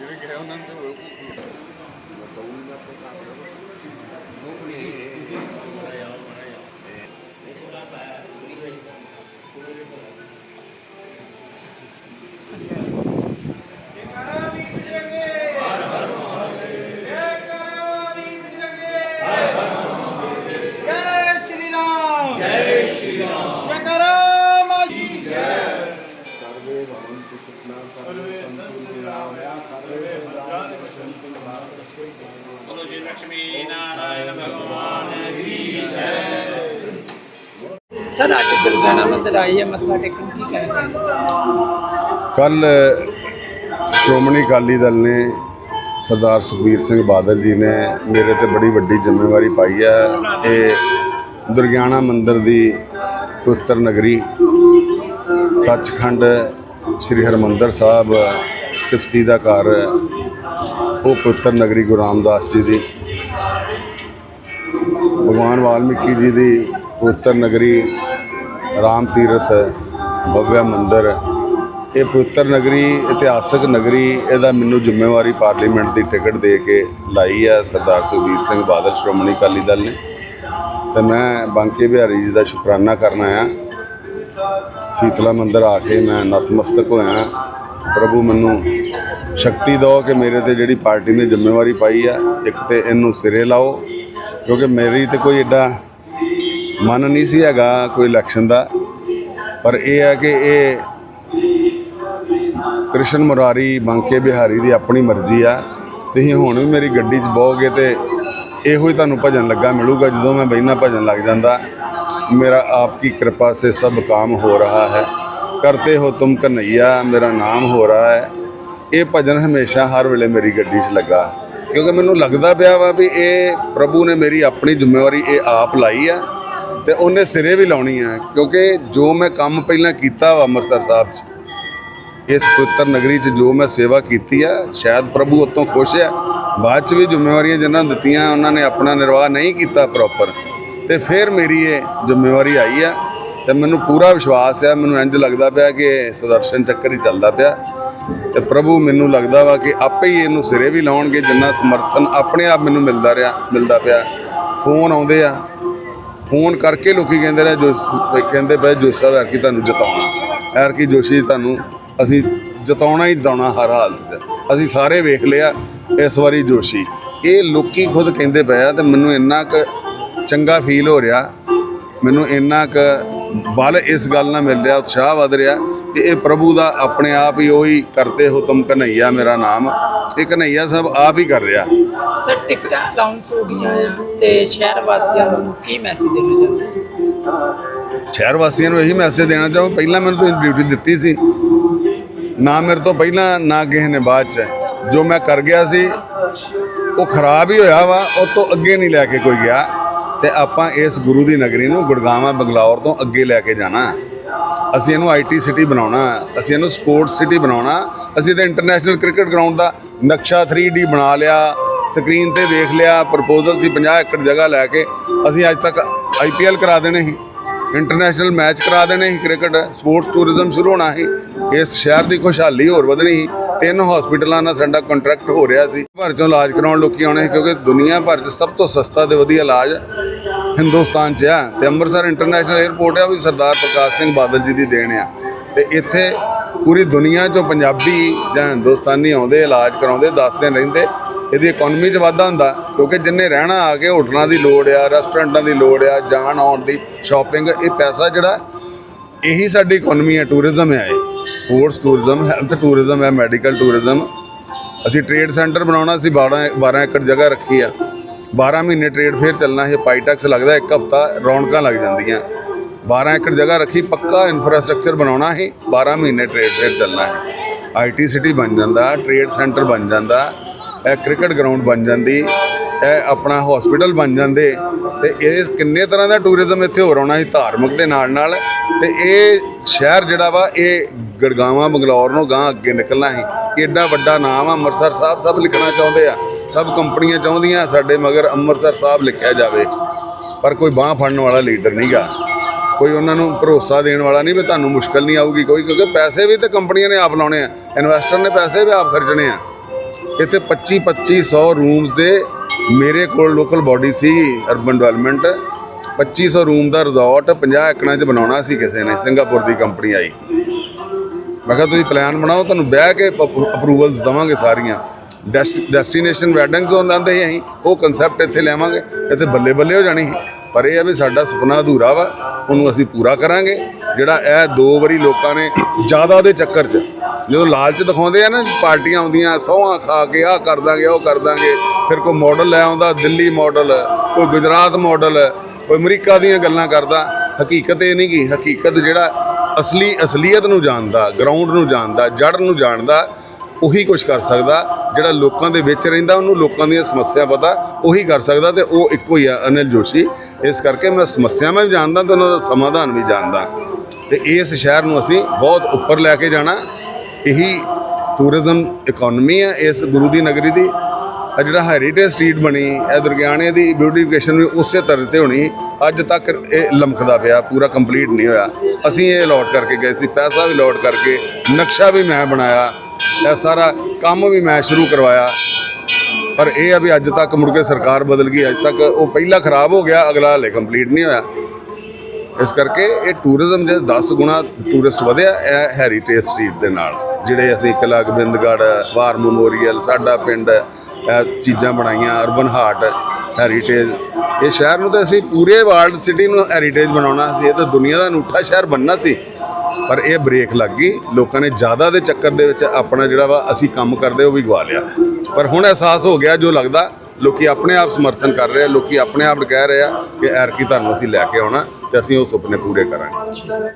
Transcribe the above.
ਜਿਹੜੇ ਗਏ ਉਹਨਾਂ ਨੂੰ ਤੇ ਜੈ ਸਰ, ਅੱਜ ਦੁਰਗਿਆਨਾ ਮੰਦਿਰ ਆਈ ਹੈ, ਮੱਥਾ ਟੇਕਣ ਕੀ ਕਹਿਣਾ ਕੱਲ ਸ਼੍ਰੋਮਣੀ ਅਕਾਲੀ ਦਲ ਨੇ ਸਰਦਾਰ ਸੁਖਬੀਰ ਸਿੰਘ ਬਾਦਲ ਜੀ ਨੇ ਮੇਰੇ ਤੇ ਬੜੀ ਵੱਡੀ ਜ਼ਿੰਮੇਵਾਰੀ ਪਾਈ ਹੈ। ਇਹ ਦੁਰਗਿਆਣਾ ਮੰਦਿਰ ਦੀ ਪਵਿੱਤਰ ਨਗਰੀ ਸੱਚਖੰਡ ਸ੍ਰੀ ਹਰਮੰਦਰ ਸਾਹਿਬ ਸਿਫਤੀ ਦਾ ਘਰ ਉਹ ਪਵਿੱਤਰ ਨਗਰੀ ਗੁਰੂ ਰਾਮਦਾਸ ਜੀ ਦੀ, ਭਗਵਾਨ ਵਾਲਮੀਕੀ ਜੀ ਦੀ ਪਵਿੱਤਰ ਨਗਰੀ ਰਾਮ ਤੀਰਥ ਭਵਯ ਮੰਦਿਰ। ਇਹ ਪਵਿੱਤਰ ਨਗਰੀ, ਇਤਿਹਾਸਕ ਨਗਰੀ, ਇਹਦਾ ਮੈਨੂੰ ਜ਼ਿੰਮੇਵਾਰੀ ਪਾਰਲੀਮੈਂਟ ਦੀ ਟਿਕਟ ਦੇ ਕੇ ਲਾਈ ਹੈ ਸਰਦਾਰ ਸੁਖਬੀਰ ਸਿੰਘ ਬਾਦਲ, ਸ਼੍ਰੋਮਣੀ ਅਕਾਲੀ ਦਲ ਨੇ। ਤੇ ਮੈਂ ਬਾਂਕੇ ਬਿਹਾਰੀ ਜੀ ਦਾ ਸ਼ੁਕਰਾਨਾ ਕਰਨਾ ਆ ਸ਼ੀਤਲਾ ਮੰਦਿਰ ਆ ਕੇ ਮੈਂ ਨਤਮਸਤਕ ਹੋਇਆ। ਪ੍ਰਭੂ ਮੈਨੂੰ ਸ਼ਕਤੀ ਦਿਓ ਕਿ ਮੇਰੇ ਤੇ ਜਿਹੜੀ ਪਾਰਟੀ ਨੇ ਜ਼ਿੰਮੇਵਾਰੀ ਪਾਈ ਆ, ਇੱਕ ਤੇ ਇਹਨੂੰ ਸਿਰੇ ਲਾਓ, ਕਿਉਂਕਿ ਮੇਰੀ ਤੇ ਕੋਈ ਐਡਾ ਮਨ ਨਹੀਂ ਸੀ ਹੈਗਾ ਕੋਈ ਇਲੈਕਸ਼ਨ ਦਾ। ਪਰ ਇਹ ਹੈ ਕਿ ਇਹ ਕ੍ਰਿਸ਼ਨ ਮੁਰਾਰੀ, ਬਾਂਕੇ ਬਿਹਾਰੀ ਦੀ ਆਪਣੀ ਮਰਜ਼ੀ ਆ। ਤੁਸੀਂ ਹੁਣ ਵੀ ਮੇਰੀ ਗੱਡੀ 'ਚ ਬਹੋਗੇ ਤੇ ਇਹੋ ਹੀ ਤੁਹਾਨੂੰ ਭਜਨ ਲੱਗਾ ਮਿਲੂਗਾ, ਜਦੋਂ ਮੈਂ ਬਹਿਨਾ ਭਜਨ ਲੱਗ ਜਾਂਦਾ। ਮੇਰਾ ਆਪ ਕੀ ਕਿਰਪਾ ਸੇ ਸਭ ਕਾਮ ਹੋ ਰਹਾ ਹੈ। ਕਰਤੇ ਹੋ ਤੁਮ ਕਨਈਆ, ਮੇਰਾ ਨਾਮ ਹੋ ਰਹਾ ਹੈ। ਇਹ ਭਜਨ ਹਮੇਸ਼ਾ ਹਰ ਵੇਲੇ ਮੇਰੀ ਗੱਡੀ 'ਚ ਲੱਗਾ। ਕਿਉਂਕਿ ਮੈਨੂੰ ਲੱਗਦਾ ਪਿਆ ਵਾ ਵੀ ਇਹ ਪ੍ਰਭੂ ਨੇ ਮੇਰੀ ਆਪਣੀ ਜ਼ਿੰਮੇਵਾਰੀ ਇਹ ਆਪ ਲਾਈ ਆ ਤੇ ਉਹਨੇ ਸਿਰੇ ਵੀ ਲਾਉਣੀ ਆ। ਕਿਉਂਕਿ ਜੋ ਮੈਂ ਕੰਮ ਪਹਿਲਾਂ ਕੀਤਾ ਵਾ ਅੰਮ੍ਰਿਤਸਰ ਸਾਹਿਬ 'ਚ, ਇਸ ਪਵਿੱਤਰ ਨਗਰੀ 'ਚ ਜੋ ਮੈਂ ਸੇਵਾ ਕੀਤੀ ਆ, ਸ਼ਾਇਦ ਪ੍ਰਭੂ ਉਤੋਂ ਖੁਸ਼ ਆ। ਬਾਅਦ 'ਚ ਵੀ ਜ਼ਿੰਮੇਵਾਰੀਆਂ ਜਿਨ੍ਹਾਂ ਦਿੱਤੀਆਂ, ਉਹਨਾਂ ਨੇ ਆਪਣਾ ਨਿਰਵਾਹ ਨਹੀਂ ਕੀਤਾ ਪ੍ਰੋਪਰ ਤੇ ਫਿਰ ਮੇਰੀ ਇਹ ਜ਼ਿੰਮੇਵਾਰੀ ਆਈ ਆ ਤੇ ਮੈਨੂੰ ਪੂਰਾ ਵਿਸ਼ਵਾਸ ਆ, ਮੈਨੂੰ ਇੰਜ ਲੱਗਦਾ ਪਿਆ ਕਿ ਇਹ ਸੁਦਰਸ਼ਨ ਚੱਕਰ ਹੀ ਚੱਲਦਾ ਪਿਆ। ਤੇ ਪ੍ਰਭੂ ਮੈਨੂੰ ਲੱਗਦਾ ਵਾ ਕਿ ਆਪੇ ਹੀ ਇਹਨੂੰ ਸਿਰੇ ਵੀ ਲਾਉਣਗੇ ਜਿੰਨਾ ਸਮਰਥਨ ਆਪਣੇ ਆਪ ਮੈਨੂੰ ਮਿਲਦਾ ਰਿਹਾ, ਮਿਲਦਾ ਪਿਆ। ਫੋਨ ਆਉਂਦੇ ਆ। ਫੋਨ ਕਰਕੇ ਲੋਕੀ ਕਹਿੰਦੇ ਰਹੇ ਜੋ ਕਹਿੰਦੇ ਪਏ, ਜੋਸ਼ੀ ਸਾਹਿਬ ਐਰਕੀ ਤੁਹਾਨੂੰ ਜਿਤਾਉਣਾ। ਐਰਕੀ ਜੋਸ਼ੀ ਤੁਹਾਨੂੰ ਅਸੀਂ ਜਿਤਾਉਣਾ ਹੀ ਜਿਤਾਉਣਾ ਹਰ ਹਾਲਤ 'ਚ। ਅਸੀਂ ਸਾਰੇ ਵੇਖ ਲਿਆ ਇਸ ਵਾਰੀ ਜੋਸ਼ੀ। ਇਹ ਲੋਕੀ ਖੁਦ ਕਹਿੰਦੇ ਪਏ ਆ ਤੇ ਮੈਨੂੰ ਇੰਨਾ ਕੁ ਚੰਗਾ ਫੀਲ ਹੋ ਰਿਹਾ। ਮੈਨੂੰ ਇੰਨਾ ਕੁ ਬਲ ਇਸ ਗੱਲ ਨਾਲ ਮਿਲ ਰਿਹਾ, ਉਤਸ਼ਾਹ ਵਧ ਰਿਹਾ। ਕਿ ਇਹ ਪ੍ਰਭੂ ਦਾ ਆਪਣੇ ਆਪ ਹੀ ਉਹੀ ਕਰਤੇ ਹੋ ਤੁਮ ਕਨਈਆ ਮੇਰਾ ਨਾਮ। ਇਹ ਕਨਈਆ ਸਾਹਿਬ ਆਪ ਹੀ ਕਰ ਰਿਹਾ। ਸਰ ਟਿਕਟਾਂ ਅਨਾਉਂਸ ਹੋ ਗਈਆਂ ਆ ਤੇ ਸ਼ਹਿਰ ਵਾਸੀਆਂ ਨੂੰ ਕੀ ਮੈਸੇਜ ਦੇਣਾ ਚਾਹੁੰਦੇ ਸ਼ਹਿਰ ਵਾਸੀਆਂ ਨੂੰ ਇਹੀ ਮੈਸੇਜ ਦੇਣਾ ਚਾਹੁੰ ਪਹਿਲਾਂ ਮੈਨੂੰ ਤੁਸੀਂ ਡਿਊਟੀ ਦਿੱਤੀ ਸੀ। ਨਾ ਮੇਰੇ ਤੋਂ ਪਹਿਲਾਂ ਨਾ ਕਿਸੇ ਨੇ ਬਾਅਦ ਚ। ਜੋ ਮੈਂ ਕਰ ਗਿਆ ਸੀ ਉਹ ਖਰਾਬ ਹੀ ਹੋਇਆ ਵਾ ਉਹ ਤੋਂ ਅੱਗੇ ਨਹੀਂ ਲੈ ਕੇ ਕੋਈ ਗਿਆ। ਤੇ ਆਪਾਂ ਇਸ ਗੁਰੂ ਦੀ ਨਗਰੀ ਨੂੰ ਗੁੜਗਾਵਾਂ ਬੰਗਲੌਰ ਤੋਂ ਅੱਗੇ ਲੈ ਕੇ ਜਾਣਾ। ਅਸੀਂ ਇਹਨੂੰ ਆਈਟੀ ਸਿਟੀ ਬਣਾਉਣਾ ਅਸੀਂ ਇਹਨੂੰ ਸਪੋਰਟਸ ਸਿਟੀ ਬਣਾਉਣਾ ਅਸੀਂ ਤਾਂ ਇੰਟਰਨੈਸ਼ਨਲ ਕ੍ਰਿਕਟ ਗਰਾਊਂਡ ਦਾ ਨਕਸ਼ਾ 3D ਬਣਾ ਲਿਆ ਸਕਰੀਨ ਤੇ ਵੇਖ ਲਿਆ ਪ੍ਰਪੋਜ਼ਲ ਸੀ 50 ਏਕੜ ਜਗ੍ਹਾ ਲੈ ਕੇ, ਅਸੀਂ ਅੱਜ ਤੱਕ ਆਈਪੀਐਲ ਕਰਾ ਦੇਣੇ ਸੀ ਇੰਟਰਨੈਸ਼ਨਲ ਮੈਚ ਕਰਾ ਦੇਣੇ ਸੀ ਕ੍ਰਿਕਟ ਸਪੋਰਟਸ ਟੂਰਿਜ਼ਮ ਸ਼ੁਰੂ ਹੋਣਾ ਸੀ, ਇਸ ਸ਼ਹਿਰ ਦੀ ਖੁਸ਼ਹਾਲੀ ਹੋਰ ਵਧਣੀ ਸੀ, ਤਿੰਨ ਹਸਪੀਟਲਾਂ ਨਾਲ ਸਾਡਾ ਕੰਟਰੈਕਟ ਹੋ ਰਿਹਾ ਸੀ ਭਰ ਚੋਂ ਇਲਾਜ ਕਰਾਉਣ ਲੋਕੀ ਆਉਣੇ ਸੀ, ਕਿਉਂਕਿ ਦੁਨੀਆ ਭਰ 'ਚ ਸਭ ਤੋਂ ਸਸਤਾ ਤੇ ਵਧੀਆ ਇਲਾਜ ਹਿੰਦੁਸਤਾਨ 'ਚ ਆ ਤੇ ਅੰਮ੍ਰਿਤਸਰ ਇੰਟਰਨੈਸ਼ਨਲ 에ਅਰਪੋਰਟ ਆ, ਉਹ ਵੀ ਸਰਦਾਰ ਪ੍ਰਕਾਸ਼ ਸਿੰਘ ਬਾਦਲ ਜੀ ਦੀ ਦੇਣ ਆ। ਤੇ ਇੱਥੇ ਪੂਰੀ ਦੁਨੀਆ 'ਚੋਂ ਪੰਜਾਬੀ ਜਾਂ ਹਿੰਦੁਸਤਾਨੀ ਆਉਂਦੇ, ਇਲਾਜ ਕਰਾਉਂਦੇ 10 ਦਿਨ ਰਹਿੰਦੇ, ਇਹਦੀ ਇਕਨੋਮੀ 'ਚ ਵਾਧਾ ਹੁੰਦਾ, ਕਿਉਂਕਿ ਜਿੰਨੇ ਰਹਿਣਾ ਆ ਕੇ ਹੋਟਲਾਂ ਦੀ ਲੋੜ ਆ ਰੈਸਟੋਰੈਂਟਾਂ ਦੀ ਲੋੜ ਆ, ਜਾਣ ਆਉਣ ਦੀ ਸ਼ਾਪਿੰਗ ਇਹ ਪੈਸਾ ਜਿਹੜਾ, ਇਹੀ ਸਾਡੀ ਇਕਨੋਮੀ ਹੈ ਟੂਰਿਜ਼ਮ ਹੈ ਇਹ। ਸਪੋਰਟਸ ਟੂਰਿਜ਼ਮ ਹੈਲਥ ਟੂਰਿਜ਼ਮ ਹੈ ਮੈਡੀਕਲ ਟੂਰਿਜ਼ਮ ਅਸੀਂ ਟ੍ਰੇਡ ਸੈਂਟਰ ਬਣਾਉਣਾ ਸੀ 12 12 ਏਕੜ ਜਗ੍ਹਾ ਰੱਖੀ ਆ। 12 ਮਹੀਨੇ ਟ੍ਰੇਡ ਫੇਰ ਚੱਲਣਾ ਇਹ ਪਾਈਟੈਕਸ ਲੱਗਦਾ ਇੱਕ ਹਫਤਾ, ਰੌਣਕਾਂ ਲੱਗ ਜਾਂਦੀਆਂ। 12 ਏਕੜ ਜਗ੍ਹਾ ਰੱਖੀ, ਪੱਕਾ ਇਨਫਰਾਸਟ੍ਰਕਚਰ ਬਣਾਉਣਾ ਹੈ 12 ਮਹੀਨੇ ਟ੍ਰੇਡ ਫੇਅਰ ਚੱਲਣਾ ਹੈ ਆਈਟੀ ਸਿਟੀ ਬਣ ਜਾਂਦਾ ਟ੍ਰੇਡ ਸੈਂਟਰ ਬਣ ਜਾਂਦਾ, ਇਹ ਕ੍ਰਿਕਟ ਗਰਾਊਂਡ ਬਣ ਜਾਂਦੀ, ਇਹ ਆਪਣਾ ਹਸਪੀਟਲ ਬਣ ਜਾਂਦੇ, ਤੇ ਇਹ ਕਿੰਨੇ ਤਰ੍ਹਾਂ ਦਾ ਟੂਰਿਜ਼ਮ ਇੱਥੇ ਹੋ ਆਉਣਾ ਸੀ, ਧਾਰਮਿਕ ਦੇ ਨਾਲ ਨਾਲ ਤੇ ਇਹ ਸ਼ਹਿਰ ਜਿਹੜਾ ਵਾ, ਇਹ ਗੜਗਾਵਾਂ ਬੰਗਲੌਰ ਨੂੰ ਗਾਂ ਅੱਗੇ ਨਿਕਲਣਾ ਸੀ। ਏਡਾ ਵੱਡਾ ਨਾਮ ਆ, ਅੰਮ੍ਰਿਤਸਰ ਸਾਹਿਬ, ਸਭ ਲਿਖਣਾ ਚਾਹੁੰਦੇ ਆ। ਸਭ ਕੰਪਨੀਆਂ ਚਾਹੁੰਦੀਆਂ ਸਾਡੇ, ਮਗਰ ਅੰਮ੍ਰਿਤਸਰ ਸਾਹਿਬ ਲਿਖਿਆ ਜਾਵੇ। ਪਰ ਕੋਈ ਬਾਹ ਫੜਨ ਵਾਲਾ ਲੀਡਰ ਨਹੀਂਗਾ ਕੋਈ ਉਹਨਾਂ ਨੂੰ ਭਰੋਸਾ ਦੇਣ ਵਾਲਾ ਨਹੀਂ ਵੀ ਤੁਹਾਨੂੰ ਮੁਸ਼ਕਲ ਨਹੀਂ ਆਊਗੀ ਕੋਈ, ਕਿਉਂਕਿ ਪੈਸੇ ਵੀ ਤਾਂ ਕੰਪਨੀਆਂ ਨੇ ਆਪ ਲਾਉਣੇ ਆ। ਇਨਵੈਸਟਰ ਨੇ ਪੈਸੇ ਵੀ ਆਪ ਖਰਚਣੇ ਆ। ਇੱਥੇ 25 2500 ਰੂਮਸ ਦੇ ਮੇਰੇ ਕੋਲ ਲੋਕਲ ਬਾਡੀ ਸੀ ਅਰਬਨ ਡਿਵੈਲਪਮੈਂਟ 2500 ਰੂਮ ਦਾ ਰਿਜ਼ੋਰਟ 50 ਏਕੜਾਂ 'ਚ ਬਣਾਉਣਾ ਸੀ ਕਿਸੇ ਨੇ, ਸਿੰਗਾਪੁਰ ਦੀ ਕੰਪਨੀ ਆਈ। ਮੈਂ ਕਿਹਾ ਤੁਸੀਂ ਪਲਾਨ ਬਣਾਓ, ਤੁਹਾਨੂੰ ਬਹਿ ਕੇ ਅਪਰੂਵਲਸ ਦਵਾਂਗੇ ਸਾਰੀਆਂ। ਡੈਸਟੀਨੇਸ਼ਨ ਵੈਡਿੰਗਸ ਹੁੰਦੇ ਸੀ ਅਸੀਂ, ਉਹ ਕਨਸੈਪਟ ਇੱਥੇ ਲਿਆਵਾਂਗੇ, ਇੱਥੇ ਬੱਲੇ ਬੱਲੇ ਹੋ ਜਾਣੀ ਸੀ। ਪਰ ਇਹ ਆ ਵੀ ਸਾਡਾ ਸੁਪਨਾ ਅਧੂਰਾ ਵਾ, ਉਹਨੂੰ ਅਸੀਂ ਪੂਰਾ ਕਰਾਂਗੇ। ਜਿਹੜਾ ਇਹ ਦੋ ਵਾਰੀ ਲੋਕਾਂ ਨੇ ਜ਼ਿਆਦਾ ਦੇ ਚੱਕਰ 'ਚ, ਜਦੋਂ ਲਾਲਚ ਦਿਖਾਉਂਦੇ ਆ ਨਾ, ਪਾਰਟੀਆਂ ਆਉਂਦੀਆਂ, ਸੌਹਾਂ ਖਾ ਕੇ ਆਹ ਕਰ ਦਾਂਗੇ, ਉਹ ਕਰ ਦਾਂਗੇ, ਫਿਰ ਕੋਈ ਮਾਡਲ ਲੈ ਆਉਂਦਾ, ਦਿੱਲੀ ਮਾਡਲ ਕੋਈ ਗੁਜਰਾਤ ਮਾਡਲ ਕੋਈ ਅਮਰੀਕਾ ਦੀਆਂ ਗੱਲਾਂ ਕਰਦਾ, ਹਕੀਕਤ ਇਹ ਨਹੀਂ ਕਿ ਹਕੀਕਤ ਜਿਹੜਾ ਅਸਲੀ ਅਸਲੀਅਤ ਨੂੰ ਜਾਣਦਾ ਗਰਾਊਂਡ ਨੂੰ ਜਾਣਦਾ ਜੜ ਨੂੰ ਜਾਣਦਾ, ਉਹੀ ਕੁਝ ਕਰ ਸਕਦਾ, ਜਿਹੜਾ ਲੋਕਾਂ ਦੇ ਵਿੱਚ ਰਹਿੰਦਾ, ਉਹਨੂੰ ਲੋਕਾਂ ਦੀਆਂ ਸਮੱਸਿਆ ਪਤਾ, ਉਹੀ ਕਰ ਸਕਦਾ ਤੇ ਉਹ ਇੱਕੋ ਹੀ ਆ ਅਨਿਲ ਜੋਸ਼ੀ। ਇਸ ਕਰਕੇ ਮੈਂ ਸਮੱਸਿਆਵਾਂ ਵੀ ਜਾਣਦਾ ਤੇ ਉਹਨਾਂ ਦਾ ਸਮਾਧਾਨ ਵੀ ਜਾਣਦਾ। ਤੇ ਇਸ ਸ਼ਹਿਰ ਨੂੰ ਅਸੀਂ ਬਹੁਤ ਉੱਪਰ ਲੈ ਕੇ ਜਾਣਾ। ਇਹੀ ਟੂਰਿਜ਼ਮ ਇਕਨੋਮੀ ਹੈ ਇਸ ਗੁਰੂ ਦੀ ਨਗਰੀ ਦੀ। ਆ ਜਿਹੜਾ ਹੈਰੀਟੇਜ ਸਟਰੀਟ ਬਣੀ ਇਹ ਦੁਰਗਿਆਣੇ ਦੀ ਬਿਊਟੀਫਿਕੇਸ਼ਨ ਵੀ ਉਸੇ ਤਰ੍ਹਾਂ ਤੇ ਹੋਣੀ, ਅੱਜ ਤੱਕ ਇਹ ਲਮਕਦਾ ਪਿਆ, ਪੂਰਾ ਕੰਪਲੀਟ ਨਹੀਂ ਹੋਇਆ। ਅਸੀਂ ਇਹ ਅਲੋਟ ਕਰਕੇ ਗਏ ਸੀ, ਪੈਸਾ ਵੀ ਅਲੋਟ ਕਰਕੇ, ਨਕਸ਼ਾ ਵੀ ਮੈਂ ਬਣਾਇਆ, ਇਹ ਸਾਰਾ ਕੰਮ ਵੀ ਮੈਂ ਸ਼ੁਰੂ ਕਰਵਾਇਆ। ਪਰ ਇਹ ਆ ਵੀ ਅੱਜ ਤੱਕ ਮੁੜ ਕੇ ਸਰਕਾਰ ਬਦਲ ਗਈ, ਅੱਜ ਤੱਕ ਉਹ ਪਹਿਲਾ ਖਰਾਬ ਹੋ ਗਿਆ, ਅਗਲਾ ਹਲੇ ਕੰਪਲੀਟ ਨਹੀਂ ਹੋਇਆ। ਇਸ ਕਰਕੇ ਇਹ ਟੂਰਿਜ਼ਮ ਜੇ 10 ਗੁਣਾ ਟੂਰਿਸਟ ਵਧਿਆ, ਇਹ ਹੈਰੀਟੇਜ ਸਟਰੀਟ ਦੇ ਨਾਲ। ਜਿਹੜੇ ਅਸੀਂ ਕਿਲ੍ਹਾ ਗੋਬਿੰਦਗੜ੍ਹ ਵਾਰ ਮੈਮੋਰੀਅਲ ਸਾਡਾ ਪਿੰਡ ਇਹ ਚੀਜ਼ਾਂ ਬਣਾਈਆਂ ਅਰਬਨ ਹਾਰਟ ਹੈਰੀਟੇਜ ਇਹ ਸ਼ਹਿਰ ਨੂੰ ਤਾਂ ਅਸੀਂ ਪੂਰੇ ਵਰਲਡ ਸਿਟੀ ਨੂੰ ਹੈਰੀਟੇਜ ਬਣਾਉਣਾ ਸੀ। ਇਹ ਤਾਂ ਦੁਨੀਆ ਦਾ ਅਨੂਠਾ ਸ਼ਹਿਰ ਬਣਨਾ ਸੀ। ਪਰ ਇਹ ਬ੍ਰੇਕ ਲੱਗ ਗਈ। ਲੋਕਾਂ ਨੇ ਜ਼ਿਆਦਾ ਦੇ ਚੱਕਰ ਦੇ ਵਿੱਚ ਆਪਣਾ ਜਿਹੜਾ ਵਾ ਅਸੀਂ ਕੰਮ ਕਰਦੇ, ਉਹ ਵੀ ਗਵਾ ਲਿਆ। ਪਰ ਹੁਣ ਅਹਿਸਾਸ ਹੋ ਗਿਆ, ਜੋ ਲੱਗਦਾ, ਲੋਕੀ ਆਪਣੇ ਆਪ ਸਮਰਥਨ ਕਰ ਰਹੇ ਆ, ਲੋਕੀ ਆਪਣੇ ਆਪ ਕਹਿ ਰਹੇ ਆ ਕਿ ਐਰਕੀ ਤੁਹਾਨੂੰ ਅਸੀਂ ਲੈ ਕੇ ਆਉਣਾ ਤੇ ਅਸੀਂ ਉਹ ਸੁਪਨੇ ਪੂਰੇ ਕਰਾਂਗੇ।